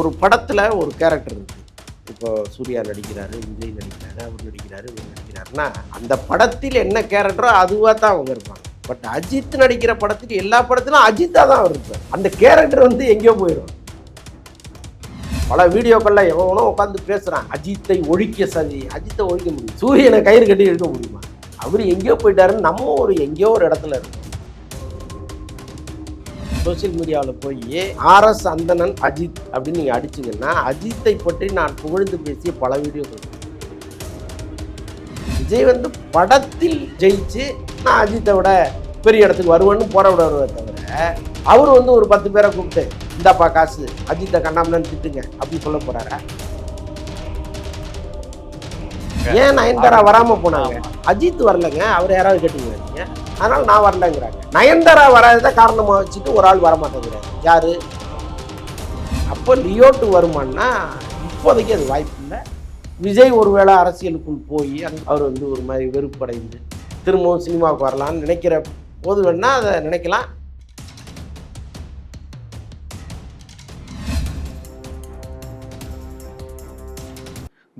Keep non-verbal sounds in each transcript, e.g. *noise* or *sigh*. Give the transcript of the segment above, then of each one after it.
ஒரு படத்தில் ஒரு கேரக்டர் இருக்குது இப்போ சூர்யா நடிக்கிறாரு விஜய் நடிக்கிறாரு அவர் நடிக்கிறாரு இவர் நடிக்கிறாருன்னா அந்த படத்தில் என்ன கேரக்டரோ அதுவாக தான் அவங்க இருப்பாங்க. பட் அஜித் நடிக்கிற படத்துக்கு எல்லா படத்திலும் அஜித்தாக தான் அவர் இருப்பார். அந்த கேரக்டர் வந்து எங்கேயோ போயிடும். பல வீடியோக்களில் எவனோ உட்காந்து பேசுகிறான் அஜித்தை ஒழிக்க சதி அஜித்தை ஒழிக்க முடியும். சூரியனை கயிறு கட்டி எடுக்க முடியுமா? அவர் எங்கேயோ போயிட்டாருன்னு நம்ம ஒரு எங்கேயோ ஒரு இடத்துல இருக்கோம். சோஷியல் மீடியாவில் போய் ஆர்எஸ் அந்தணன் அஜித் அப்படின்னு நீங்கள் அடிச்சீங்கன்னா அஜித்தை பற்றி நான் புகழ்ந்து பேசிய பல வீடியோக்கள். விஜய் வந்து படத்தில் ஜெயிச்சு நான் அஜித்தை விட பெரிய இடத்துக்கு வருவேன்னு போற விடுவாரே தவிர அவர் வந்து ஒரு பத்து பேரை கூப்பிட்டு இந்தாப்பா காசு அஜித்தை கண்ணாமலன்னு திட்டுங்க அப்படின்னு சொல்ல போறாரா? ஏன் நயன்தாரா வராம போனாங்க? அஜித் வரலங்க அவர் யாராவது கேட்டுங்க அதனால் நான் வரலங்கிறாங்க. நயன்தாரா வராத காரணமாக வச்சுட்டு ஒரு ஆள் வரமாட்டேங்கிறாங்க யார்? அப்போ லியோட்டு வருமானா இப்போதைக்கு அது வாய்ப்பு இல்லை. விஜய் ஒருவேளை அரசியலுக்குள் போய் அவர் வந்து ஒரு மாதிரி வெறுப்படைந்து திரும்பவும் சினிமாவுக்கு வரலான்னு நினைக்கிற போது வேணால் அதை நினைக்கலாம்.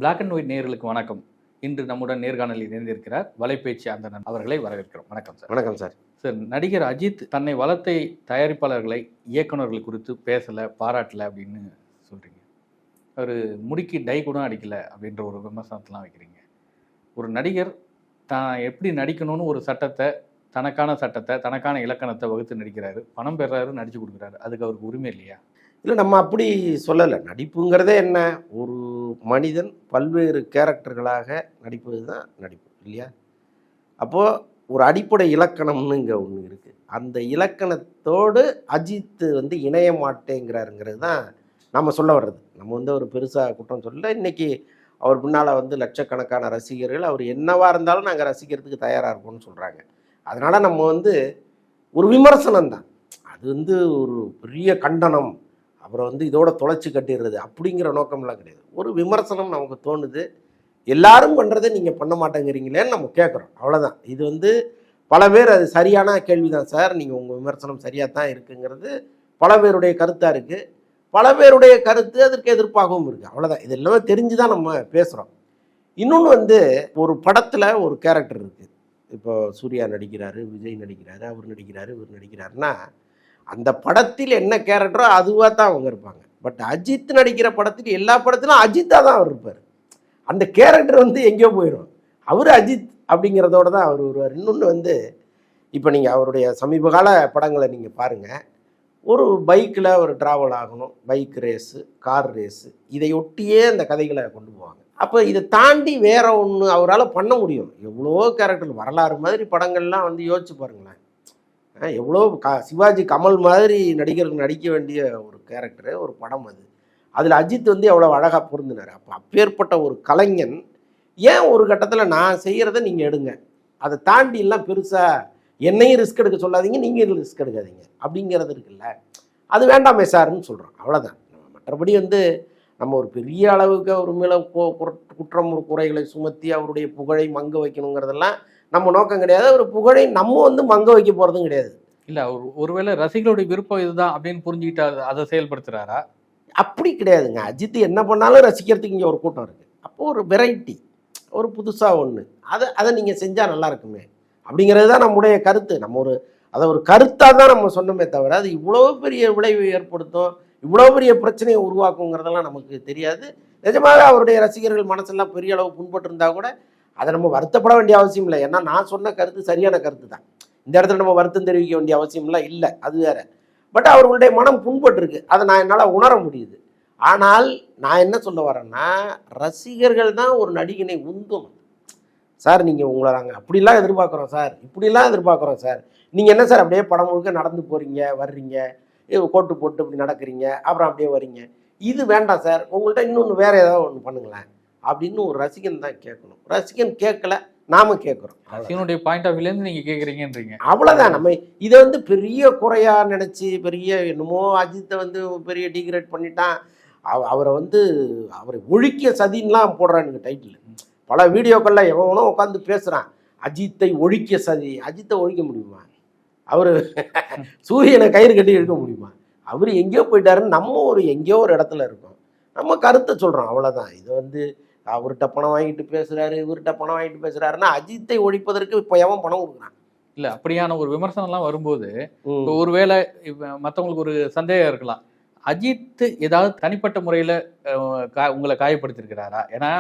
பிளாக் அண்ட் ஒயிட் நேர்களுக்கு வணக்கம். இன்று நம்முடன் நேர்காணலில் இணைந்திருக்கிறார் வலைபேச்சு அந்தணன் அவர்களை வரவேற்கிறோம். வணக்கம் சார். வணக்கம் சார். சார் நடிகர் அஜித் தன்னை வளர்த்தை தயாரிப்பாளர்களை இயக்குனர்கள் குறித்து பேசலை பாராட்டல அப்படின்னு சொல்றீங்க. அவர் முடிக்கு டை கூட அடிக்கல அப்படின்ற ஒரு விமர்சனத்தெல்லாம் வைக்கிறீங்க. ஒரு நடிகர் தான் எப்படி நடிக்கணும்னு ஒரு சட்டத்தை தனக்கான சட்டத்தை தனக்கான இலக்கணத்தை வகுத்து நடிக்கிறாரு பணம் பெறாரு நடிச்சு கொடுக்குறாரு அதுக்கு அவருக்கு உரிமை இல்லையா? இல்லை நம்ம அப்படி சொல்லலை. நடிப்புங்கிறதே என்ன? ஒரு மனிதன் பல்வேறு கேரக்டர்களாக நடிப்பது தான் நடிப்பு இல்லையா? அப்போது ஒரு அடிப்படை இலக்கணம்னு இங்கே ஒன்று இருக்குது அந்த இலக்கணத்தோடு அஜித் வந்து இணைய மாட்டேங்கிறாருங்கிறது தான் நம்ம சொல்ல வர்றது. நம்ம வந்து ஒரு பெருசாக குற்றம் சொல்ல இன்றைக்கி அவர் பின்னால் வந்து லட்சக்கணக்கான ரசிகர்கள் அவர் என்னவாக இருந்தாலும் நாங்கள் ரசிக்கிறதுக்கு தயாராக இருப்போம்னு சொல்கிறாங்க அதனால் நம்ம வந்து ஒரு விமர்சனம் தான் அது வந்து ஒரு பெரிய கண்டனம். அப்புறம் வந்து இதோட தொலைச்சி கட்டிடுறது அப்படிங்கிற நோக்கம்லாம் கிடையாது. ஒரு விமர்சனம் நமக்கு தோணுது. எல்லாரும் பண்ணுறதை நீங்கள் பண்ண மாட்டேங்கிறீங்களேன்னு நம்ம கேட்குறோம். அவ்வளோதான் இது வந்து பல பேர் அது சரியான கேள்வி தான் சார். நீங்கள் உங்கள் விமர்சனம் சரியாக தான் இருக்குங்கிறது பல பேருடைய கருத்தாக இருக்குது பல பேருடைய கருத்து அதற்கு எதிர்ப்பாகவும் இருக்குது அவ்வளோதான் இது எல்லாமே தெரிஞ்சு தான் நம்ம பேசுகிறோம் இன்னொன்று வந்து ஒரு படத்தில் ஒரு கேரக்டர் இருக்குது இப்போ சூர்யா நடிக்கிறாரு விஜய் நடிக்கிறாரு அவர் நடிக்கிறாரு இவர் நடிக்கிறாருன்னா அந்த படத்தில் என்ன கேரக்டரோ அதுவாக தான் அவங்க இருப்பாங்க. பட் அஜித் நடிக்கிற படத்தில் எல்லா படத்திலும் அஜித்தாக தான் அவர் இருப்பார். அந்த கேரக்டர் வந்து எங்கேயோ போயிடும். அவர் அஜித் அப்படிங்கிறதோட தான் அவர் வருவார். இன்னொன்று வந்து இப்போ நீங்கள் அவருடைய சமீப கால படங்களை நீங்கள் பாருங்கள் ஒரு பைக்கில் ஒரு ட்ராவல் ஆகணும். பைக் ரேஸு கார் ரேஸு இதையொட்டியே அந்த கதைகளை கொண்டு போவாங்க. அப்போ இதை தாண்டி வேற ஒன்று அவரால் பண்ண முடியும். எவ்வளோ கேரக்டர் வரலாறு மாதிரி படங்கள்லாம் வந்து யோசிச்சு பாருங்களேன். எவ்வளோ க சிவாஜி கமல் மாதிரி நடிகருக்கு நடிக்க வேண்டிய ஒரு கேரக்டரு ஒரு படம் அது. அதில் அஜித் வந்து எவ்வளோ அழகாக பொருந்தினார். அப்போ அப்பேற்பட்ட ஒரு கலைஞன் ஏன் ஒரு கட்டத்தில் நான் செய்கிறத நீங்கள் எடுங்க. அதை தாண்டி எல்லாம் பெருசாக என்னையும் ரிஸ்க் எடுக்க சொல்லாதீங்க நீங்கள் ரிஸ்க் எடுக்காதீங்க. அப்படிங்கிறது இருக்குல்ல. அது வேண்டாமே சார்னு சொல்கிறோம் அவ்வளோதான் மற்றபடி வந்து நம்ம ஒரு பெரிய அளவுக்கு அவர் மேலே குற்றம் ஒரு குறைகளை சுமத்தி அவருடைய புகழை மங்க வைக்கணுங்கிறதெல்லாம் நம்ம நோக்கம் கிடையாது. ஒரு புகழை நம்ம வந்து மங்க வைக்க போகிறதும் கிடையாது. இல்ல அவர் ஒருவேளை ரசிகர்களுடைய விருப்பம் இதுதான் அப்படின்னு புரிஞ்சுக்கிட்டு அதை- செயல்படுத்துறாரா? அப்படி கிடையாதுங்க. அஜித் என்ன பண்ணாலும் ரசிக்கிறதுக்கு இங்கே ஒரு கூட்டம் இருக்குது அப்போ ஒரு வெரைட்டி ஒரு புதுசாக ஒன்று அதை அதை நீங்கள் செஞ்சால் நல்லா இருக்குமே. அப்படிங்கிறது தான் நம்முடைய கருத்து. நம்ம ஒரு அதை ஒரு கருத்தாக தான் நம்ம சொன்னோமே தவிர அது இவ்வளோ பெரிய விளைவை ஏற்படுத்தும் இவ்வளோ பெரிய பிரச்சனையை உருவாக்குங்கிறதெல்லாம் நமக்கு தெரியாது. நிஜமாக அவருடைய ரசிகர்கள் மனசெல்லாம் பெரிய அளவு புண்பட்டிருந்தா கூட அதை நம்ம வருத்தப்பட வேண்டிய அவசியம் இல்லை. ஏன்னா நான் சொன்ன கருத்து சரியான கருத்து தான் இந்த இடத்துல நம்ம வருத்தம் தெரிவிக்க வேண்டிய அவசியம்லாம் இல்லை. அது வேற. பட் அவர்களுடைய மனம் புண்பட்டிருக்கு. அதை நான் என்னால் உணர முடியுது. ஆனால் நான் என்ன சொல்ல வரேன்னா ரசிகர்கள் தான் ஒரு நடிகனை உந்தும். சார் நீங்கள் உங்களை நாங்கள் அப்படிலாம் எதிர்பார்க்குறோம் சார். இப்படிலாம் எதிர்பார்க்குறோம் சார். நீங்கள் என்ன சார் அப்படியே படம் முழுக்க நடந்து போகிறீங்க வர்றீங்க கோட்டு போட்டு இப்படி நடக்கிறீங்க அப்புறம் அப்படியே வரீங்க இது வேண்டாம் சார். உங்கள்கிட்ட இன்னொன்று வேறு ஏதாவது ஒன்று பண்ணுங்களேன். அப்படின்னு ஒரு ரசிகன் தான் கேட்கணும். ரசிகன் கேட்கல நாம கேட்குறோம். ரசிகனுடைய பாயிண்ட் ஆஃப் வியூலேருந்து நீங்க கேக்குறீங்கன்றீங்க அவ்வளோதான் நம்ம இதை வந்து பெரிய குறையா நினச்சி பெரிய என்னமோ அஜித்தை வந்து பெரிய டிகிரேட் பண்ணிட்டான். அவ- அவரை வந்து அவரை ஒழிக்க சதின்லாம் போடுறானுங்க டைட்டில் பல வீடியோக்கள்ல எவனோ உட்காந்து பேசுகிறான் அஜித்தை ஒழிக்க சதி அஜித்தை ஒழிக்க முடியுமா? அவர் *laughs* சூரியனை கயிறு கட்டி எடுக்க முடியுமா? அவர் எங்கேயோ போயிட்டாருன்னு நம்ம ஒரு எங்கேயோ ஒரு இடத்துல இருக்கோம். நம்ம கருத்தை சொல்கிறோம் அவ்வளோதான் இது வந்து அவர்கிட்ட பணம் வாங்கிட்டு பேசுகிறாரு இவர்கிட்ட பணம் வாங்கிட்டு பேசுகிறாருன்னா அஜித்தை ஒழிப்பதற்கு இப்போ எவன் பணம் கொடுக்குறான்? இல்ல அப்படியான ஒரு விமர்சனம்லாம் வரும்போது ஒருவேளை இப்ப மத்தவங்களுக்கு ஒரு சந்தேகம் இருக்கலாம். அஜித் ஏதாவது தனிப்பட்ட முறையில உங்களை காயப்படுத்திருக்கிறாரா ஏன்னா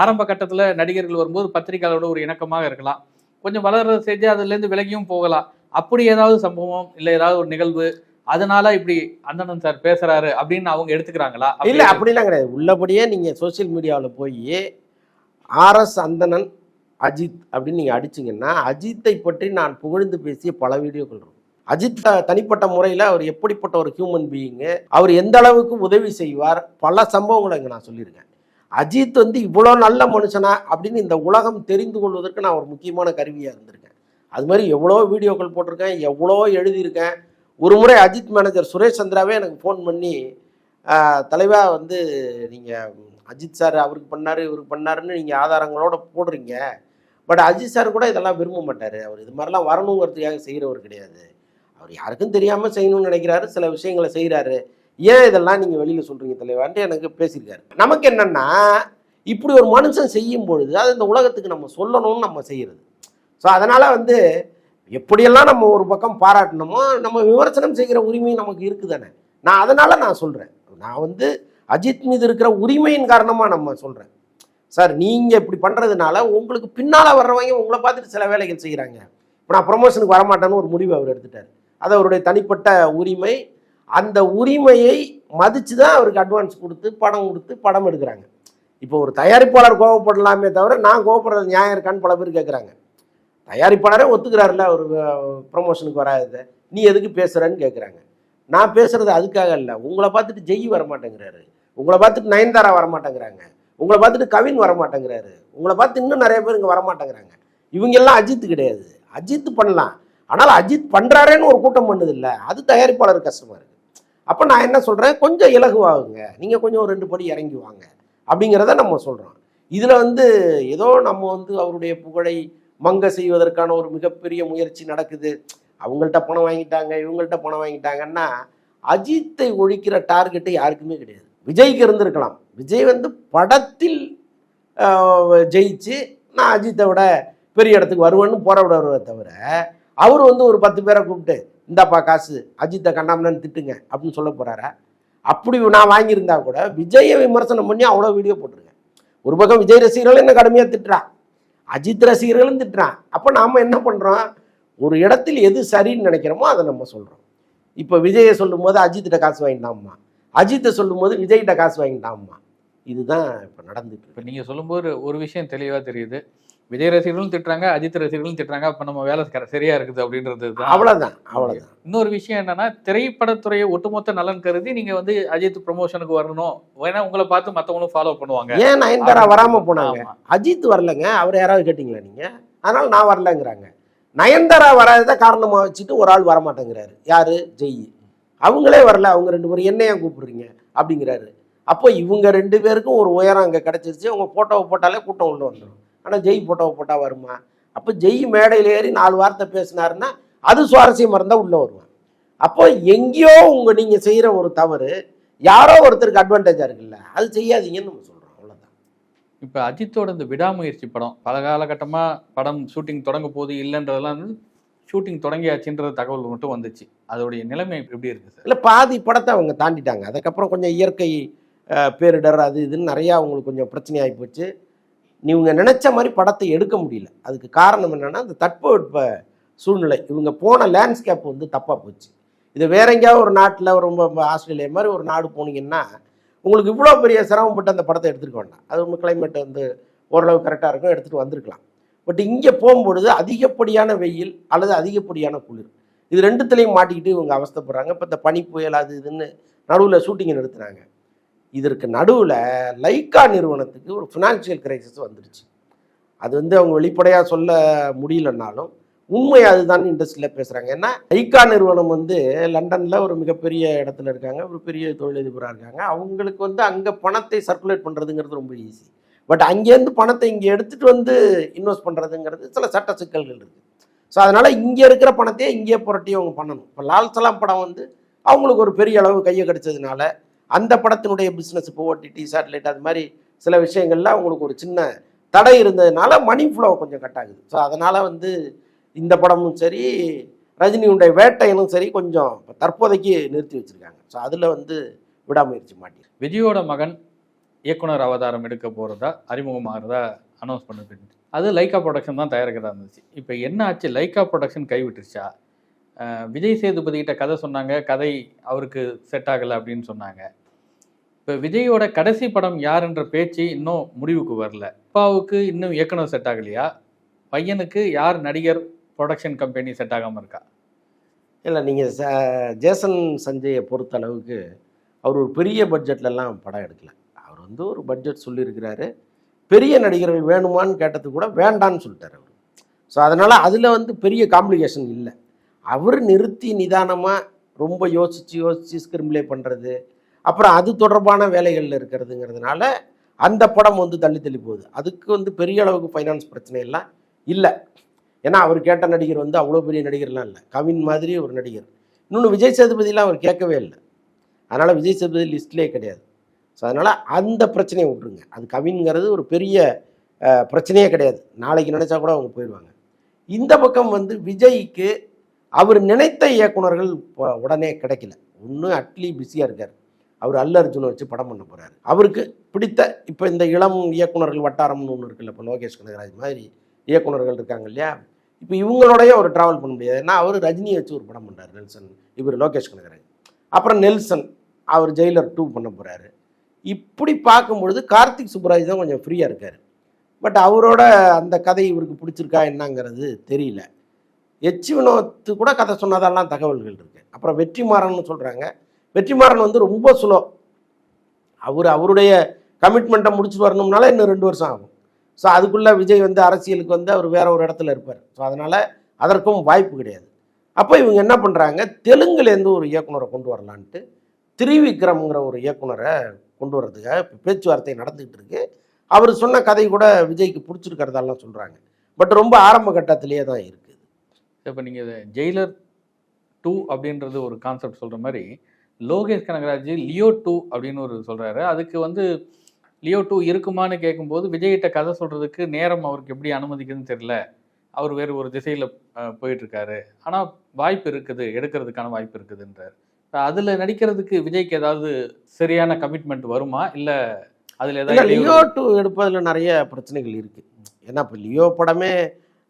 ஆரம்ப கட்டத்துல நடிகர்கள் வரும்போது பத்திரிகையாளரோட ஒரு இணக்கமாக இருக்கலாம். கொஞ்சம் வளர்ற செஞ்சு அதுல இருந்து விலகியும் போகலாம். அப்படி ஏதாவது சம்பவம் இல்ல ஏதாவது ஒரு நிகழ்வு அதனால இப்படி அண்ணன் சார் பேசுறாரு அப்படின்னு அவங்க எடுத்துக்கிறாங்களா? இல்லை அப்படிலாம் கிடையாது. உள்ளபடியே நீங்கள் சோஷியல் மீடியாவில் போய் ஆர்எஸ் அந்தணன் அஜித் அப்படின்னு நீங்கள் அடிச்சிங்கன்னா அஜித்தை பற்றி நான் புகழ்ந்து பேசிய பல வீடியோக்கள் இருக்கும். அஜித் தனிப்பட்ட முறையில் அவர் எப்படிப்பட்ட ஒரு ஹியூமன் பீயிங்கு அவர் எந்த அளவுக்கு உதவி செய்வார் பல சம்பவங்களை இங்கே நான் சொல்லியிருக்கேன். அஜித் வந்து இவ்வளோ நல்ல மனுஷனா அப்படின்னு இந்த உலகம் தெரிந்து கொள்வதற்கு நான் ஒரு முக்கியமான கருவியாக இருந்திருக்கேன். அது மாதிரி எவ்வளோ வீடியோக்கள் போட்டிருக்கேன் எவ்வளோ எழுதியிருக்கேன் ஒரு முறை அஜித் மேனேஜர் சுரேஷ் சந்திராவே எனக்கு ஃபோன் பண்ணி தலைவா வந்து நீங்கள் அஜித் சார் அவருக்கு பண்ணார் இவருக்கு பண்ணாருன்னு நீங்கள் ஆதாரங்களோட போடுறீங்க. பட் அஜித் சார் கூட இதெல்லாம் விரும்ப மாட்டார். அவர் இது மாதிரிலாம் வரணுங்கிறதுக்காக செய்கிறவர் கிடையாது. அவர் யாருக்கும் தெரியாமல் செய்யணும்னு நினைக்கிறாரு. சில விஷயங்களை செய்கிறாரு ஏன் இதெல்லாம் நீங்கள் வெளியில் சொல்கிறீங்க தலைவான்ட்டு எனக்கு பேசியிருக்காரு. நமக்கு என்னென்னா இப்படி ஒரு மனுஷன் செய்யும் பொழுது அது இந்த உலகத்துக்கு நம்ம சொல்லணும்னு நம்ம செய்கிறது ஸோ அதனால் வந்து எப்படியெல்லாம் நம்ம ஒரு பக்கம் பாராட்டணுமோ நம்ம விமர்சனம் செய்கிற உரிமை நமக்கு இருக்குதானே? நான் அதனால் நான் சொல்கிறேன் நான் வந்து அஜித் மீது இருக்கிற உரிமையின் காரணமாக நம்ம சொல்கிறேன் சார் நீங்கள் இப்படி பண்ணுறதுனால உங்களுக்கு பின்னால் வர்றவங்க உங்களை பார்த்துட்டு சில வேலைகள் செய்கிறாங்க இப்போ நான் ப்ரொமோஷனுக்கு வரமாட்டேன்னு ஒரு முடிவு அவர் எடுத்துட்டார். அது அவருடைய தனிப்பட்ட உரிமை. அந்த உரிமையை மதித்து தான் அவருக்கு அட்வான்ஸ் கொடுத்து படம் கொடுத்து படம் எடுக்கிறாங்க. இப்போ ஒரு தயாரிப்பாளர் கோவப்படலாமே தவிர நான் கோவப்படுறது நியாயம் இருக்கான்னு பல பேர் கேட்குறாங்க தயாரிப்பாளரே ஒத்துக்கிறாருல்ல ஒரு ப்ரொமோஷனுக்கு வராது நீ எதுக்கு பேசுகிறன்னு கேட்குறாங்க நான் பேசுகிறது அதுக்காக இல்லை. உங்களை பார்த்துட்டு ஜெய் வரமாட்டேங்கிறாரு. உங்களை பார்த்துட்டு நயன்தாரா வரமாட்டேங்கிறாங்க. உங்களை பார்த்துட்டு கவின் வரமாட்டேங்கிறாரு. உங்களை பார்த்து இன்னும் நிறைய பேர் இங்கே வரமாட்டேங்கிறாங்க. இவங்கெல்லாம் அஜித் கிடையாது. அஜித் பண்ணலாம். ஆனால் அஜித் பண்ணுறாரேன்னு ஒரு கூட்டம் பண்ணுது இல்லை அது தயாரிப்பாளர் கஷ்டமாக இருக்குது அப்போ நான் என்ன சொல்கிறேன் கொஞ்சம் இலகுவாகுங்க. நீங்கள் கொஞ்சம் ரெண்டு படி இறங்கி வாங்க. அப்படிங்கிறத நம்ம சொல்கிறோம் இதில் வந்து ஏதோ நம்ம வந்து அவருடைய புகழை மங்க செய்வதற்கான ஒரு மிகப்பெரிய முயற்சி நடக்குது. அவங்கள்ட்ட பணம் வாங்கிட்டாங்க இவங்கள்ட்ட பணம் வாங்கிட்டாங்கன்னா அஜித்தை ஒழிக்கிற டார்கெட்டு யாருக்குமே கிடையாது. விஜய்க்கு இருந்திருக்கலாம். விஜய் வந்து படத்தில் ஜெயிச்சு நான் அஜித்தை விட பெரிய இடத்துக்கு வருவேன்னு போற விடுவாரே தவிர அவர் வந்து ஒரு பத்து பேரை கூப்பிட்டு இந்தாப்பா காசு அஜித்தை கண்டாமனு திட்டுங்க அப்படின்னு சொல்ல போகிறாரா அப்படி நான் வாங்கியிருந்தா கூட விஜயை விமர்சனம் பண்ணி அவ்வளோ வீடியோ போட்டிருக்கேன். ஒரு பக்கம் விஜய் ரசிகர்கள் என்ன கடுமையாக திட்டுறான். அஜித் ரசிகர்களும் திட்டுறான் அப்போ நாம் என்ன பண்ணுறோம் ஒரு இடத்தில் எது சரின்னு நினைக்கிறோமோ அதை நம்ம சொல்கிறோம் இப்போ விஜயை சொல்லும்போது அஜித்திட்ட காசு வாங்கிட்டாம்மா. அஜித்தை சொல்லும்போது விஜய்கிட்ட காசு வாங்கிட்டாம்மா. இதுதான் இப்போ நடந்துட்டு இப்போ நீங்கள் சொல்லும்போது ஒரு விஷயம் தெளிவாக தெரியுது. விஜய் ரசிகர்களும் திட்டுறாங்க அஜித் ரசிகர்களும் திட்டுறாங்க. அப்ப நம்ம வேலை சரியா இருக்குது அப்படின்றது தான். அவ்வளோதான் அவ்வளோதான் இன்னொரு விஷயம் என்னன்னா திரைப்படத்துறையை ஒட்டுமொத்த நலன் கருதி நீங்க வந்து அஜித் ப்ரமோஷனுக்கு வரணும். ஏன்னா உங்களை பார்த்து மத்தவங்களும் ஃபாலோ பண்ணுவாங்க. ஏன் நயன்தாரா வராமல் போனாங்க. அஜித் வரலங்க அவர் யாராவது கேட்டிங்களா நீங்கள் அதனால் நான் வரலங்கிறாங்க. நயன்தாரா வராததை காரணமாக வச்சுட்டு ஒரு ஆள் வரமாட்டேங்கிறாரு. யார்? ஜெய். அவங்களே வரல அவங்க ரெண்டு பேரும் என்ன ஏன் கூப்பிடுறீங்க? அப்படிங்கிறாரு. அப்போ இவங்க ரெண்டு பேருக்கும் ஒரு உயரம் அங்கே கிடச்சிருச்சு. அவங்க ஃபோட்டோவை போட்டாலே கூட்டம் உள்ள வந்துடும் ஆனால் ஜெய் ஃபோட்டோவை போட்டால் வருமா? அப்போ ஜெய் மேடையில் ஏறி நாலு வார்த்தை பேசினாருன்னா அது சுவாரஸ்யமாக இருந்தால் உள்ளே வருவான். அப்போ எங்கேயோ உங்கள் நீங்கள் செய்கிற ஒரு தவறு யாரோ ஒருத்தருக்கு அட்வான்டேஜாக இருக்குல்ல அது செய்யாதீங்கன்னு நம்ம சொல்கிறோம் அவ்வளோதான் இப்ப அஜித்தோட இந்த விடாமுயற்சி படம் பல காலகட்டமா படம் ஷூட்டிங் தொடங்க போகுது இல்லைன்றதெல்லாம் வந்து ஷூட்டிங் தொடங்கியாச்சுன்ற தகவல் மட்டும் வந்துச்சு. அதோடைய நிலைமை எப்படி இருக்கு சார்? இல்லை பாதி படத்தை அவங்க தாண்டிட்டாங்க. அதுக்கப்புறம் கொஞ்சம் இயற்கை பேரிடர் அது இதுன்னு நிறையா அவங்களுக்கு கொஞ்சம் பிரச்சனையாகி போச்சு. இவங்க நினச்ச மாதிரி படத்தை எடுக்க முடியல. அதுக்கு காரணம் என்னென்னா அந்த தட்பவெட்ப சூழ்நிலை. இவங்க போன லேண்ட்ஸ்கேப் வந்து தப்பாக போச்சு. இது வேற எங்கேயாவது ஒரு நாட்டில் ரொம்ப ஆஸ்திரேலியா மாதிரி ஒரு நாடு போனீங்கன்னா உங்களுக்கு இவ்வளோ பெரிய சிரமப்பட்டு அந்த படத்தை எடுத்துருக்க வேண்டாம். அது உங்கள் கிளைமேட் வந்து ஓரளவு கரெக்டாக இருக்கும் எடுத்துகிட்டு வந்திருக்கலாம். பட் இங்கே போகும்பொழுது அதிகப்படியான வெயில் அல்லது அதிகப்படியான குளிர். இது ரெண்டுத்துலேயும் மாட்டிக்கிட்டு இவங்க அவஸ்தைப்படுறாங்க. இப்போ இந்த பனி புயல் அது இதுன்னு நடுவில் ஷூட்டிங்கை நிறுத்துனாங்க இதற்கு நடுவில் லைக்கா நிறுவனத்துக்கு ஒரு ஃபினான்ஷியல் கிரைசிஸ் வந்துடுச்சு அது வந்து அவங்க வெளிப்படையாக சொல்ல முடியலன்னாலும் உண்மை அதுதான் இண்டஸ்ட்ரியில் பேசுகிறாங்க ஏன்னா லைக்கா நிறுவனம் வந்து லண்டனில் ஒரு மிகப்பெரிய இடத்துல இருக்காங்க ஒரு பெரிய தொழிலதிபராக இருக்காங்க. அவங்களுக்கு வந்து அங்கே பணத்தை சர்க்குலேட் பண்ணுறதுங்கிறது ரொம்ப ஈஸி பட் அங்கேருந்து பணத்தை இங்கே எடுத்துகிட்டு வந்து இன்வெஸ்ட் பண்ணுறதுங்கிறது சில சட்ட சிக்கல்கள் இருக்குது ஸோ அதனால் இங்கே இருக்கிற பணத்தையே இங்கேயே புரட்டி அவங்க பண்ணணும். இப்போ லால் சலாம் படம் வந்து அவங்களுக்கு ஒரு பெரிய அளவு கையை கடிச்சதுனால அந்த படத்தினுடைய பிஸ்னஸ் இப்போ ஓடிடி சேட்டலைட் அது மாதிரி சில விஷயங்கள்லாம் உங்களுக்கு ஒரு சின்ன தடை இருந்ததுனால மணி ஃப்ளோ கொஞ்சம் கட் ஆகுது. ஸோ அதனால் வந்து இந்த படமும் சரி ரஜினியுடைய வேட்டையனும் சரி கொஞ்சம் தற்போதைக்கு நிறுத்தி வச்சுருக்காங்க. ஸோ அதில் வந்து விடாமுயற்சி மாட்டி விஜயோட மகன் இயக்குனர் அவதாரம் எடுக்க போகிறதா அறிமுகமாகிறதா அனௌன்ஸ் பண்ணிட்டு அது லைக்கா ப்ரொடக்ஷன் தான் தயாரிக்கிறதா இருந்துச்சு. இப்போ என்ன ஆச்சு? லைக்கா ப்ரொடக்ஷன் கைவிட்டுருச்சா? விஜய் சேதுபதி கிட்ட கதை சொன்னாங்க கதை அவருக்கு செட் ஆகலை அப்படின்னு சொன்னாங்க. இப்போ விஜயோட கடைசி படம் யாருன்ற பேச்சு இன்னும் முடிவுக்கு வரல. அப்பாவுக்கு இன்னும் இயக்குனர் செட் ஆகலையா? பையனுக்கு யார் நடிகர் ப்ரொடக்ஷன் கம்பெனி செட் ஆகாமல் இருக்கா? இல்லை நீங்கள் ச ஜேசன் சஞ்சயை பொறுத்த அளவுக்கு அவர் ஒரு பெரிய பட்ஜெட்லலாம் படம் எடுக்கல. அவர் வந்து ஒரு பட்ஜெட் சொல்லியிருக்கிறாரு. பெரிய நடிகர்கள் வேணுமான்னு கேட்டது கூட வேண்டான்னு சொல்லிட்டார் அவர். ஸோ அதனால் அதில் வந்து பெரிய காம்ப்ளிகேஷன் இல்லை. அவர் நிறுத்தி நிதானமாக ரொம்ப யோசித்து யோசித்து ஸ்கிரிம்லே பண்ணுறது அப்புறம் அது தொடர்பான வேலைகளில் இருக்கிறதுங்கிறதுனால அந்த படம் வந்து தள்ளி தள்ளி போகுது. அதுக்கு வந்து பெரிய அளவுக்கு ஃபைனான்ஸ் பிரச்சனை எல்லாம் இல்லை. ஏன்னா அவர் கேட்ட நடிகர் வந்து அவ்வளோ பெரிய நடிகர்லாம் இல்லை. கவின் மாதிரி ஒரு நடிகர். இன்னொன்று விஜய் சேதுபதிலாம் அவர் கேட்கவே இல்லை. அதனால் விஜய் சேதுபதி லிஸ்ட்லேயே கிடையாது. ஸோ அதனால் அந்த பிரச்சனையை விட்ருங்க அது கவின்ங்கிறது ஒரு பெரிய பிரச்சனையே கிடையாது. நாளைக்கு நினச்சா கூட அவங்க போயிடுவாங்க. இந்த பக்கம் வந்து விஜய்க்கு அவர் நினைத்த இயக்குனர்கள் இப்போ உடனே கிடைக்கல. ஒன்று அட்லி பிஸியாக இருக்கார். அவர் அல்ல அர்ஜுனை வச்சு படம் பண்ண போகிறாரு அவருக்கு பிடித்த இப்போ இந்த இளம் இயக்குனர்கள் வட்டாரம்னு ஒன்று இருக்குல்ல இப்போ லோகேஷ் கனகராஜ் மாதிரி இயக்குனர்கள் இருக்காங்க இல்லையா? இப்போ இவங்களோடய ஒரு ட்ராவல் பண்ண முடியாது. ஏன்னா அவர் ரஜினியை வச்சு ஒரு படம் பண்ணுறாரு நெல்சன். இவர் லோகேஷ் கனகராஜ். அப்புறம் நெல்சன் அவர் ஜெயிலர் டூ பண்ண போகிறாரு இப்படி பார்க்கும்பொழுது கார்த்திக் சுப்ராஜ் தான் கொஞ்சம் ஃப்ரீயாக இருக்கார். பட் அவரோட அந்த கதை இவருக்கு பிடிச்சிருக்கா என்னங்கிறது தெரியல. எச் வினோத்து கூட கதை சொன்னதெல்லாம் தகவல்கள் இருக்குது அப்புறம் வெற்றிமாறன் சொல்கிறாங்க வெற்றிமாறன் வந்து ரொம்ப சுலோ அவர் அவருடைய கமிட்மெண்ட்டை முடிச்சுட்டு வரணும்னால இன்னும் ரெண்டு வருஷம் ஆகும். ஸோ அதுக்குள்ளே விஜய் வந்து அரசியலுக்கு வந்து அவர் வேற ஒரு இடத்துல இருப்பார். ஸோ அதனால் அதற்கும் வாய்ப்பு கிடையாது. அப்போ இவங்க என்ன பண்ணுறாங்க தெலுங்குலேருந்து ஒரு இயக்குனரை கொண்டு வரலான்ட்டு திரிவிக்ரம்ங்கிற ஒரு இயக்குனரை கொண்டு வர்றதுக்காக இப்போ பேச்சுவார்த்தை நடந்துக்கிட்டு இருக்கு. அவர் சொன்ன கதை கூட விஜய்க்கு பிடிச்சிருக்கிறதெல்லாம் சொல்கிறாங்க பட் ரொம்ப ஆரம்ப கட்டத்திலேயே தான் இருக்குது. இப்போ நீங்கள் ஜெயிலர் டூ அப்படின்றது ஒரு கான்செப்ட் சொல்கிற மாதிரி லோகேஷ் கனகராஜ் லியோ டூ அப்படின்னு ஒரு சொல்கிறாரு அதுக்கு வந்து லியோ டூ இருக்குமான்னு கேட்கும்போது விஜய்கிட்ட கதை சொல்கிறதுக்கு நேரம் அவருக்கு எப்படி அனுமதிக்குதுன்னு தெரியல. அவர் வேறு ஒரு திசையில் போயிட்டுருக்காரு. ஆனால் வாய்ப்பு இருக்குது. எடுக்கிறதுக்கான வாய்ப்பு இருக்குதுன்றார். அதில் நடிக்கிறதுக்கு விஜய்க்கு ஏதாவது சரியான கமிட்மெண்ட் வருமா? இல்லை அதில் ஏதாவது லியோ டூ எடுப்பதில் நிறைய பிரச்சனைகள் இருக்குது ஏன்னா இப்போ லியோ படமே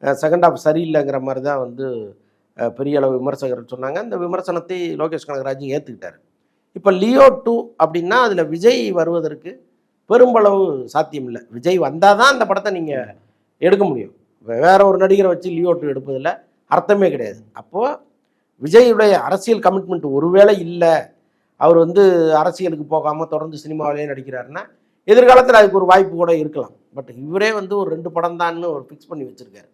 செகண்ட் ஹாஃப் சரியில்லைங்கிற மாதிரி தான் வந்து பெரிய அளவு விமர்சகர் சொன்னாங்க. அந்த விமர்சனத்தை லோகேஷ் கனகராஜ் ஏற்றுக்கிட்டார் இப்போ லியோ டூ அப்படின்னா அதில் விஜய் வருவதற்கு பெரும்பளவு சாத்தியம் இல்லை. விஜய் வந்தால் தான் அந்த படத்தை நீங்கள் எடுக்க முடியும். வேற ஒரு நடிகரை வச்சு லியோ டூ எடுப்பதில் அர்த்தமே கிடையாது. அப்போது விஜயுடைய அரசியல் கமிட்மெண்ட் ஒருவேளை இல்லை. அவர் வந்து அரசியலுக்கு போகாமல் தொடர்ந்து சினிமாவிலேயே நடிக்கிறாருன்னா எதிர்காலத்தில் அதுக்கு ஒரு வாய்ப்பு கூட இருக்கலாம். பட் இவரே வந்து ஒரு ரெண்டு படம் தான்னு ஒரு ஃபிக்ஸ் பண்ணி வச்சுருக்காரு.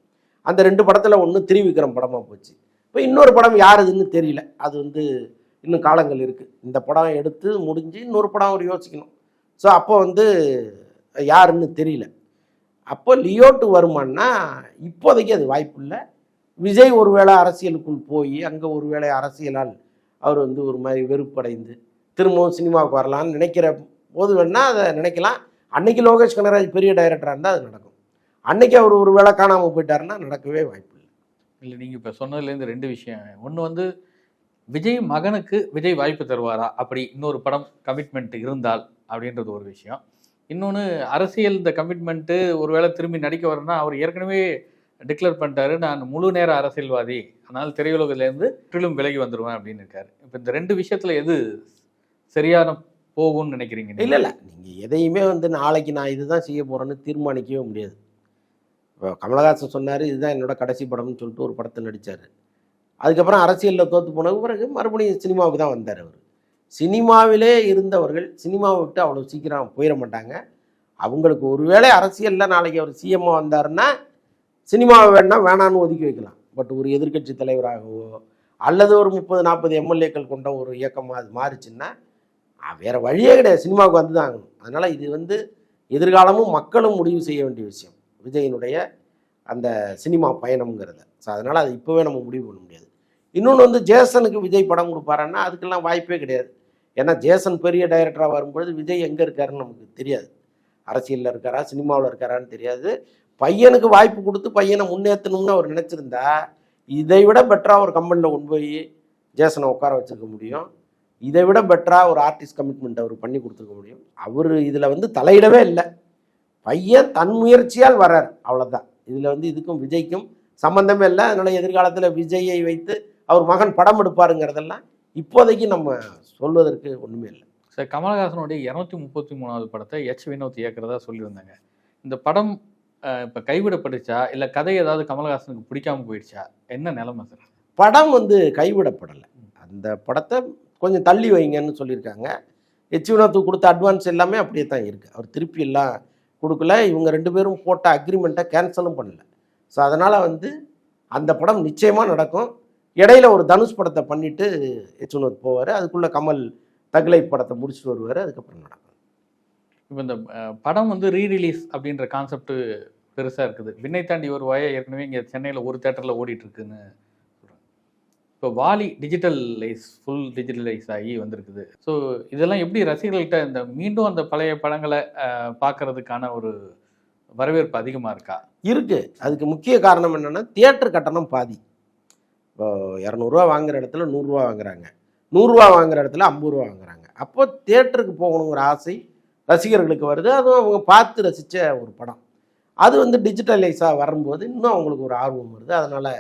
அந்த ரெண்டு படத்தில் ஒன்று திரிவிக்ரம் படமாக போச்சு. இப்போ இன்னொரு படம் யாருதுன்னு தெரியல. அது வந்து இன்னும் காலங்கள் இருக்குது இந்த படம் எடுத்து முடிஞ்சு இன்னொரு படம் அவர் யோசிக்கணும். ஸோ அப்போ வந்து யாருன்னு தெரியல. அப்போ லியோட்டு வருமானா இப்போதைக்கு அது வாய்ப்பு இல்லை. விஜய் ஒருவேளை அரசியலுக்குள் போய் அங்கே ஒருவேளை அரசியலால் அவர் வந்து ஒரு மாதிரி வெறுப்படைந்து திரும்பவும் சினிமாவுக்கு வரலான்னு நினைக்கிற போது வேணால் அதை நினைக்கலாம். அன்னைக்கு லோகேஷ் கனகராஜ் பெரிய டைரக்டராக இருந்தால் அது நடக்கும். அன்னைக்கு அவர் ஒரு வேளை காணாமல் போயிட்டாருன்னா நடக்கவே வாய்ப்பு இல்லை நீங்கள் இப்போ சொன்னதுலேருந்து ரெண்டு விஷயம். ஒன்று வந்து விஜய் மகனுக்கு விஜய் வாய்ப்பு தருவாரா? அப்படி இன்னொரு படம் கமிட்மெண்ட் இருந்தால் அப்படின்றது ஒரு விஷயம். இன்னொன்று அரசியல் இந்த கமிட்மெண்ட்டு ஒருவேளை திரும்பி நடிக்க வரேன்னா அவர் ஏற்கனவே டிக்ளேர் பண்ணிட்டாரு நான் முழு நேர அரசியல்வாதி. அதனால் திரையுலகிலேருந்து முற்றிலும் விலகி வந்துடுவேன் அப்படின்னு இருக்காரு. இப்போ இந்த ரெண்டு விஷயத்தில் எது சரியான போகும்னு நினைக்கிறீங்க இல்லை இல்லை. நீங்கள் எதையுமே வந்து நாளைக்கு நான் இதுதான் செய்ய போகிறேன்னு தீர்மானிக்கவே முடியாது. இப்போ கமலஹாசன் சொன்னார் இதுதான் என்னோட கடைசி படம்னு சொல்லிட்டு ஒரு படத்தை நடித்தார் அதுக்கப்புறம் அரசியலில் தோற்று போன பிறகு மறுபடியும் சினிமாவுக்கு தான் வந்தார் அவர். சினிமாவிலே இருந்தவர்கள் சினிமாவை விட்டு அவ்வளோ சீக்கிரம் போயிட மாட்டாங்க. அவங்களுக்கு ஒருவேளை அரசியலில் நாளைக்கு அவர் சிஎம்ஓ வந்தாருன்னா சினிமாவை வேணால் வேணான்னு ஒதுக்கி வைக்கலாம். பட் ஒரு எதிர்க்கட்சி தலைவராகவோ அல்லது ஒரு முப்பது நாற்பது எம்எல்ஏக்கள் கொண்ட ஒரு இயக்கமாக அது மாறிச்சுன்னா வேறு வழியே கிடையாது. சினிமாவுக்கு வந்து தான் ஆகணும். அதனால் இது வந்து எதிர்காலமும் மக்களும் முடிவு செய்ய வேண்டிய விஷயம். விஜயினுடைய அந்த சினிமா பயணம்ங்கிறத. ஸோ அதனால் அது இப்போவே நம்ம முடிவு பண்ண முடியாது. இன்னொன்று வந்து ஜேசனுக்கு விஜய் படம் கொடுப்பாருன்னா அதுக்கெல்லாம் வாய்ப்பே கிடையாது. ஏன்னா ஜேசன் பெரிய டைரக்டராக வரும்பொழுது விஜய் எங்கே இருக்காருன்னு நமக்கு தெரியாது. அரசியலில் இருக்காரா சினிமாவில் இருக்காரான்னு தெரியாது. பையனுக்கு வாய்ப்பு கொடுத்து பையனை முன்னேற்றணும்னு அவர் நினச்சிருந்தா இதை விட பெட்டராக ஒரு கம்பெனியில் கொண்டு போய் ஜேசனை உட்கார வச்சுருக்க முடியும். இதை விட பெட்டராக ஒரு ஆர்டிஸ்ட் கமிட்மெண்ட் அவர் பண்ணி கொடுத்துருக்க முடியும். அவர் இதில் வந்து தலையிடவே இல்லை. பையன் தன் முயற்சியால் வர்றார். அவ்வளோதான் இதில் வந்து இதுக்கும் விஜய்க்கும் சம்மந்தமே இல்லை. அதனால எதிர்காலத்தில் விஜயை வைத்து அவர் மகன் படம் எடுப்பாருங்கிறதெல்லாம் இப்போதைக்கு நம்ம சொல்வதற்கு ஒன்றுமே இல்லை. சார் கமலஹாசனுடைய இரநூத்தி முப்பத்தி மூணாவது படத்தை எச். வினோத் இயக்குறதா சொல்லியிருந்தாங்க. இந்த படம் இப்ப கைவிடப்பட்டுச்சா? இல்ல கதை ஏதாவது கமலஹாசனுக்கு பிடிக்காம போயிடுச்சா? என்ன நிலைமை சார்? படம் வந்து கைவிடப்படலை. அந்த படத்தை கொஞ்சம் தள்ளி வைங்கன்னு சொல்லியிருக்காங்க. எச். வினோத்துக்கு கொடுத்த அட்வான்ஸ் எல்லாமே அப்படியே தான் இருக்குது அவர் திருப்பி எல்லாம் கொடுக்கல. இவங்க ரெண்டு பேரும் போட்ட அக்ரிமெண்ட்டை கேன்சலும் பண்ணல. ஸோ அதனால் வந்து அந்த படம் நிச்சயமாக நடக்கும். இடையில ஒரு தனுஷ் படத்தை பண்ணிவிட்டு எச்சுனூர் போவார். அதுக்குள்ளே கமல் தகுலை படத்தை முடிச்சுட்டு வருவார். அதுக்கப்புறம் நடக்கும். இப்போ இந்த படம் வந்து ரீ ரிலீஸ் அப்படின்ற கான்செப்ட் பெருசாக இருக்குது. விண்ணை தாண்டி ஒரு வாயை ஏற்கனவே இங்கே சென்னையில் ஒரு தேட்டரில் ஓடிட்டுருக்குன்னு இப்போ வாலி டிஜிட்டலைஸ் ஃபுல் டிஜிட்டலைஸ் ஆகி வந்திருக்குது. ஸோ இதெல்லாம் எப்படி ரசிகர்கள்கிட்ட இந்த மீண்டும் அந்த பழைய படங்களை பார்க்கறதுக்கான ஒரு வரவேற்பு அதிகமாக இருக்கா? இருக்குது அதுக்கு முக்கிய காரணம் என்னென்னா தியேட்டர் கட்டணம் பாதி. இப்போ இரநூறுவா வாங்குகிற இடத்துல நூறுரூவா வாங்குறாங்க. நூறுரூவா வாங்குற இடத்துல ஐம்பது ரூபா வாங்குறாங்க. அப்போ தியேட்டருக்கு போகணுங்கிற ஆசை ரசிகர்களுக்கு வருது. அதுவும் அவங்க பார்த்து ரசித்த ஒரு படம். அது வந்து டிஜிட்டலைஸாக வரும்போது இன்னும் அவங்களுக்கு ஒரு ஆர்வம் வருது. அதனால்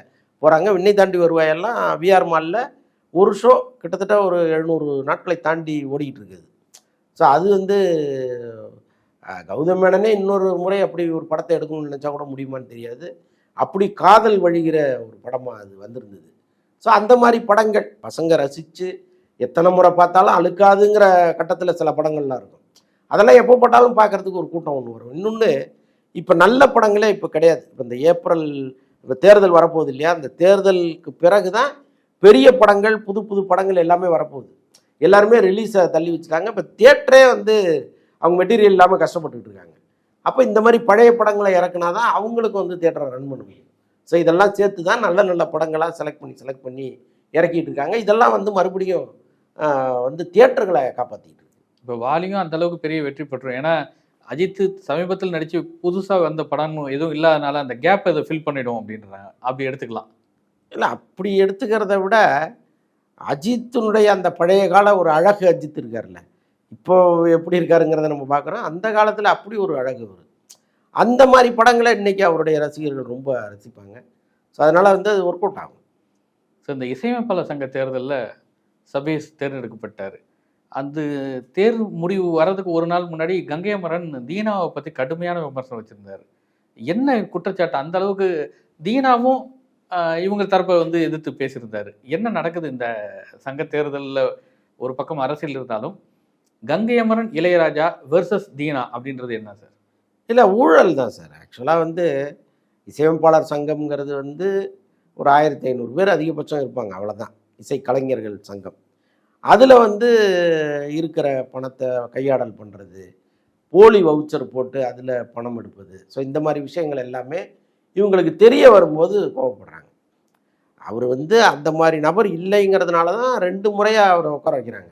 போகிறாங்க விண்ணை தாண்டி வருவாயெல்லாம் விஆர் மாலில் ஒரு ஷோ கிட்டத்தட்ட ஒரு எழுநூறு நாட்களை தாண்டி ஓடிக்கிட்டு இருக்குது. ஸோ அது வந்து கௌதம் மேனனே இன்னொரு முறை அப்படி ஒரு படத்தை எடுக்கணும்னு நினச்சா கூட முடியுமான்னு தெரியாது. அப்படி காதல் வழிகிற ஒரு படமாக அது வந்திருந்தது. ஸோ அந்த மாதிரி படங்கள் பசங்க ரசித்து எத்தனை முறை பார்த்தாலும் அழுக்காதுங்கிற கட்டத்தில் சில படங்கள்லாம் இருக்கும். அதெல்லாம் எப்போ பார்த்தாலும் பார்க்கறதுக்கு ஒரு கூட்டம் ஒன்று வரும். இன்னொன்று இப்போ நல்ல படங்களே இப்போ கிடையாது. இப்போ இந்த ஏப்ரல் இப்போ தேர்தல் வரப்போகுது இல்லையா? அந்த தேர்தலுக்கு பிறகு தான் பெரிய படங்கள் புது புது படங்கள் எல்லாமே வரப்போகுது. எல்லாருமே ரிலீஸை தள்ளி வச்சுருக்காங்க இப்போ தியேட்டரே வந்து அவங்க மெட்டீரியல் இல்லாமல் கஷ்டப்பட்டுக்கிட்டு இருக்காங்க. அப்போ இந்த மாதிரி பழைய படங்களை இறக்குனா தான் அவங்களுக்கு வந்து தேட்டரை ரன் பண்ண முடியும். ஸோ இதெல்லாம் சேர்த்து தான் நல்ல நல்ல படங்களாக செலக்ட் பண்ணி செலக்ட் பண்ணி இறக்கிட்டு இருக்காங்க. இதெல்லாம் வந்து மறுபடியும் வந்து தியேட்டர்களை காப்பாற்றிட்டு இருக்கு. இப்போ வாலியும் அந்த அளவுக்கு பெரிய வெற்றி பெற்றோம். ஏன்னா அஜித் சமீபத்தில் நடிச்சு புதுசா வந்த படம் எதுவும் இல்லாதனால அந்த கேப் இதை ஃபில் பண்ணிடும் அப்படின்றாங்க அப்படி எடுத்துக்கலாம். இல்லை அப்படி எடுத்துக்கிறத விட அஜித்தினுடைய அந்த பழைய கால ஒரு அழகு அஜித் இருக்கார்ல இப்போ எப்படி இருக்காருங்கிறத நம்ம பார்க்குறோம். அந்த காலத்தில் அப்படி ஒரு அழகு வரும் அந்த மாதிரி படங்களை இன்னைக்கு அவருடைய ரசிகர்கள் ரொம்ப ரசிப்பாங்க. ஸோ அதனால் வந்து அது ஒர்க் அவுட் ஆகும். ஸோ இந்த இசையமைப்பாளர் சங்க தேர்தலில் சபேஷ் தேர்ந்தெடுக்கப்பட்டார். அந்த தேர்வு முடிவு வர்றதுக்கு ஒரு நாள் முன்னாடி கங்கை அமரன் தீனாவை பற்றி கடுமையான விமர்சனம் வச்சுருந்தார். என்ன குற்றச்சாட்டு? அந்த அளவுக்கு தீனாவும் இவங்க தரப்பை வந்து எதிர்த்து பேசியிருந்தார். என்ன நடக்குது இந்த சங்க தேர்தலில் ஒரு பக்கம் அரசியல் இருந்தாலும் கங்கை அமரன் இளையராஜா வெர்சஸ் தீனா அப்படின்றது என்ன சார்? இல்லை ஊழல் தான் சார். ஆக்சுவலாக வந்து இசையமைப்பாளர் சங்கம்ங்கிறது வந்து ஒரு ஆயிரத்தி ஐநூறு பேர் அதிகபட்சம் இருப்பாங்க. அவ்வளோதான் இசை கலைஞர்கள் சங்கம். அதில் வந்து இருக்கிற பணத்தை கையாடல் பண்ணுறது போலி வவுச்சர் போட்டு அதில் பணம் எடுப்பது. ஸோ இந்த மாதிரி விஷயங்கள் எல்லாமே இவங்களுக்கு தெரிய வரும்போது கோவப்படுறாங்க. அவர் வந்து அந்த மாதிரி நபர் இல்லைங்கிறதுனால தான் ரெண்டு முறையாக அவரை உட்கார வைக்கிறாங்க.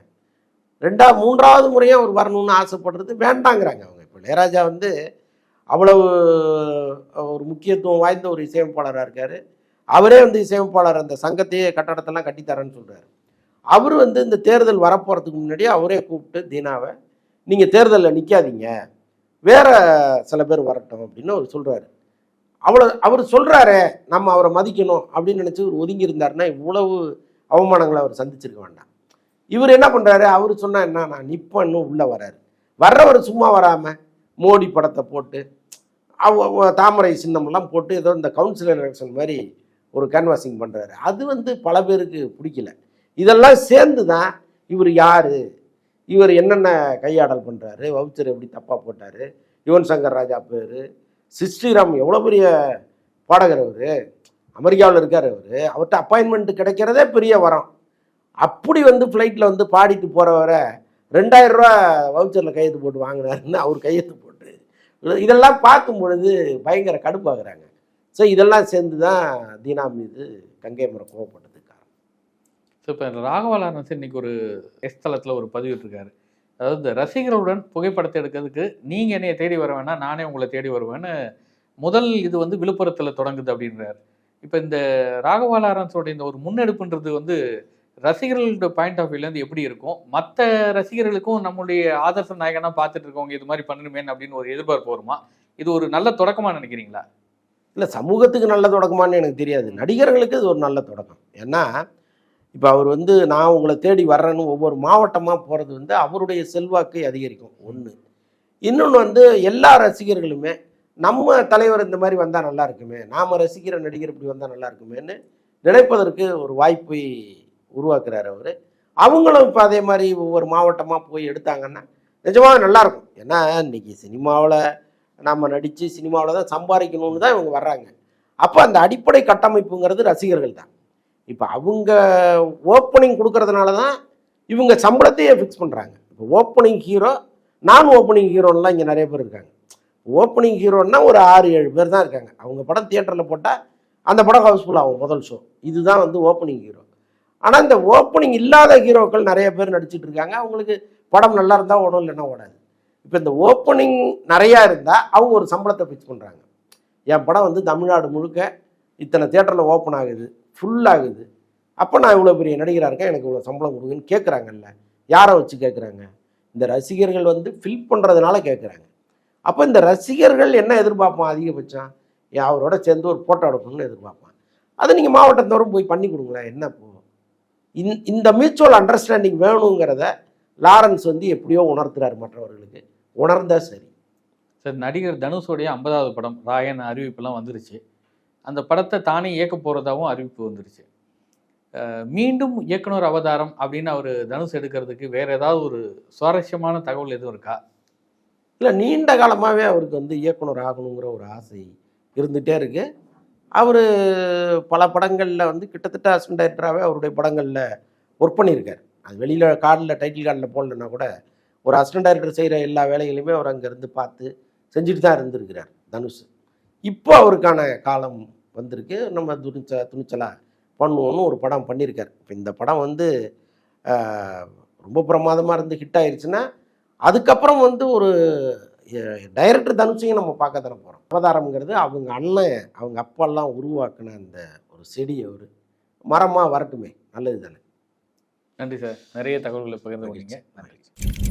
ரெண்டா மூன்றாவது முறையாக அவர் வரணும்னு ஆசைப்படுறது வேண்டாங்கிறாங்க அவங்க. இப்போ இளையராஜா வந்து அவ்வளவு ஒரு முக்கியத்துவம் வாய்ந்த ஒரு இசையமைப்பாளராக இருக்கார். அவரே வந்து இசையமைப்பாளர் அந்த சங்கத்தையே கட்டடத்தெல்லாம் கட்டித்தரேன்னு சொல்கிறார் அவர் வந்து இந்த தேர்தல் வரப்போகிறதுக்கு முன்னாடியே அவரே கூப்பிட்டு தீனாவை நீங்கள் தேர்தலில் நிற்காதீங்க வேற சில பேர் வரட்டும் அப்படின்னு அவர் சொல்கிறாரு அவ்வளோ அவர் சொல்கிறாரே நம்ம அவரை மதிக்கணும் அப்படின்னு நினச்சி ஒரு ஒதுங்கி இருந்தாருன்னா இவ்வளவு அவமானங்களை அவர் சந்திச்சிருக்க வேண்டாம். இவர் என்ன பண்ணுறாரு அவர் சொன்னால் என்ன? நான் நிப்பன்னு உள்ளே வராரு. வர்றவர் சும்மா வராமல் மோடி படத்தை போட்டு அவ அவ தாமரை சின்னம்லாம் போட்டு ஏதோ இந்த கவுன்சிலர் எலெக்ஷன் மாதிரி ஒரு கேன்வாசிங் பண்ணுறாரு அது வந்து பல பேருக்கு பிடிக்கல. இதெல்லாம் சேர்ந்து தான் இவர் யார்? இவர் என்னென்ன கையாடல் பண்ணுறாரு வவுச்சர் எப்படி தப்பாக போட்டார்? யுவன் சங்கர் ராஜா பேர். சிஸ்ரீராம் எவ்வளோ பெரிய பாடகர் அவர்? அமெரிக்காவில் இருக்கார் அவர். அவர்கிட்ட அப்பாயின்மெண்ட் கிடைக்கிறதே பெரிய வரம். அப்படி வந்து ஃப்ளைட்டில் வந்து பாடிட்டு போகிறவரை ரெண்டாயிரம் ரூபா வவுச்சரில் கையெழுத்து போட்டு வாங்கினாருன்னு அவர் கையெழுத்து போட்டு இதெல்லாம் பார்க்கும் பொழுது பயங்கர கடுப்பாகிறாங்க. ஸோ இதெல்லாம் சேர்ந்து தான் தீனா மீது கங்கை முறை கோவப்பட்டதுக்கு ஸோ இப்போ ராகவா இன்னைக்கு ஒரு எஸ்தலத்தில் ஒரு பதிவிட்டிருக்காரு. அதாவது இந்த ரசிகர்களுடன் புகைப்படத்தை எடுக்கிறதுக்கு நீங்கள் என்னைய தேடி வர வேணா நானே உங்களை தேடி வருவேன்னு முதல் இது வந்து விழுப்புரத்தில் தொடங்குது அப்படின்றார். இப்போ இந்த ராகவாலாரன்ஸோட இந்த ஒரு முன்னெடுப்புன்றது வந்து ரசிகர்களோட பாயிண்ட் ஆஃப் வியூலேருந்து எப்படி இருக்கும்? மற்ற ரசிகர்களுக்கும் நம்மளுடைய ஆதர்ச நாயகனாக பார்த்துட்டு இருக்கவங்க இது மாதிரி பண்ணணுமேன்னு அப்படின்னு ஒரு எதிர்பார்ப்பு வருமா? இது ஒரு நல்ல தொடக்கமாக நினைக்கிறீங்களா? இல்லை சமூகத்துக்கு நல்ல தொடக்கமான்னு எனக்கு தெரியாது. நடிகர்களுக்கு இது ஒரு நல்ல தொடக்கம். ஏன்னா இப்போ அவர் வந்து நான் உங்களை தேடி வர்றேன்னு ஒவ்வொரு மாவட்டமாக போகிறது வந்து அவருடைய செல்வாக்கை அதிகரிக்கும். ஒன்று இன்னொன்று வந்து எல்லா ரசிகர்களுமே நம்ம தலைவர் இந்த மாதிரி வந்தால் நல்லா இருக்குமே நாம் ரசிக்கிற நடிகர் இப்படி வந்தால் நல்லா இருக்குமேன்னு நினைப்பதற்கு ஒரு வாய்ப்பை உருவாக்குறாரு அவர். அவங்களும் இப்போ அதே மாதிரி ஒவ்வொரு மாவட்டமாக போய் எடுத்தாங்கன்னா நிஜமாக நல்லாயிருக்கும் ஏன்னா இன்னைக்கு சினிமாவில் நம்ம நடித்து சினிமாவில் தான் சம்பாதிக்கணும்னு தான் இவங்க வர்றாங்க. அப்போ அந்த அடிப்படை கட்டமைப்புங்கிறது ரசிகர்கள் தான். இப்போ அவங்க ஓப்பனிங் கொடுக்கறதுனால தான் இவங்க சம்பளத்தையே ஃபிக்ஸ் பண்ணுறாங்க இப்போ ஓப்பனிங் ஹீரோ நான் ஓப்பனிங் ஹீரோன்லாம் இங்கே நிறைய பேர் இருக்காங்க. ஓப்பனிங் ஹீரோன்னா ஒரு ஆறு ஏழு பேர் தான் இருக்காங்க. அவங்க படம் தியேட்டரில் போட்டால் அந்த படம் ஹவுஸ்ஃபுல் ஆகும் முதல் ஷோ இதுதான் வந்து ஓப்பனிங் ஹீரோ ஆனால் இந்த ஓப்பனிங் இல்லாத ஹீரோக்கள் நிறைய பேர் நடிச்சிட்டு இருக்காங்க. அவங்களுக்கு படம் நல்லா இருந்தால் ஓடும் இல்லைன்னா ஓடாது. இப்போ இந்த ஓப்பனிங் நிறையா இருந்தால் அவங்க ஒரு சம்பளத்தை ஃபிக்ஸ் பண்ணுறாங்க என் படம் வந்து தமிழ்நாடு முழுக்க இத்தனை தேட்டரில் ஓப்பன் ஆகுது. ஃபுல்லாகுது அப்போ நான் இவ்வளோ பெரிய நடிகராக இருக்கேன் எனக்கு இவ்வளோ சம்பளம் கொடுங்கன்னு கேட்குறாங்கல்ல யாரை வச்சு கேட்குறாங்க இந்த ரசிகர்கள் வந்து ஃபில் பண்ணுறதுனால கேட்குறாங்க அப்போ இந்த ரசிகர்கள் என்ன எதிர்பார்ப்பான் அதிகபட்சம்? அவரோட சேர்ந்து ஒரு ஃபோட்டோ எடுக்கணும்னு எதிர்பார்ப்பான். அதை நீங்கள் மாவட்டத்தோறும் போய் பண்ணி கொடுங்களேன். என்ன போகும் இந் இந்த மியூச்சுவல் அண்டர்ஸ்டாண்டிங் வேணுங்கிறத லாரன்ஸ் வந்து எப்படியோ உணர்த்துறாரு மற்றவர்களுக்கு. உணர்ந்தால் சரி. சார் நடிகர் தனுஷோடைய ஐம்பதாவது படம் ராயன் அறிவிப்புலாம் வந்துருச்சு. அந்த படத்தை தானே இயக்க போகிறதாகவும் அறிவிப்பு வந்துருச்சு. மீண்டும் இயக்குனர் அவதாரம் அப்படின்னு அவர் தனுஷ் எடுக்கிறதுக்கு வேற ஏதாவது ஒரு சுவாரஸ்யமான தகவல் எதுவும் இருக்கா? இல்லை நீண்ட காலமாகவே அவருக்கு வந்து இயக்குனர் ஆகணுங்கிற ஒரு ஆசை இருந்துகிட்டே இருக்கு. அவர் பல படங்களில் வந்து கிட்டத்தட்ட அசிஸ்டன்ட் டைரக்டராகவே அவருடைய படங்களில் ஒர்க் பண்ணியிருக்கார். அது வெளியில் கார்டில் டைட்டில் கார்டில் போடலன்னா கூட ஒரு அசிஸ்டன்ட் டைரக்டர் செய்கிற எல்லா வேலைகளையுமே அவர் அங்கேருந்து பார்த்து செஞ்சுட்டு தான் இருந்திருக்கிறார் தனுஷ். இப்போ அவருக்கான காலம் வந்திருக்கு. நம்ம துணிச்ச துணிச்சலாக பண்ணுவோன்னு ஒரு படம் பண்ணியிருக்கார். இப்போ இந்த படம் வந்து ரொம்ப பிரமாதமாக இருந்து ஹிட் ஆயிருச்சுன்னா அதுக்கப்புறம் வந்து ஒரு டைரக்டர் தனுஷையும் நம்ம பார்க்க தானே போகிறோம் அவதாரம்ங்கிறது அவங்க அண்ணன் அவங்க அப்பாலாம் உருவாக்குன அந்த ஒரு செடி அவர் மரமாக வரட்டுமே. நல்லது தானே நன்றி சார். நிறைய தகவல்களை பகிர்ந்து கொண்டீங்க. நன்றி.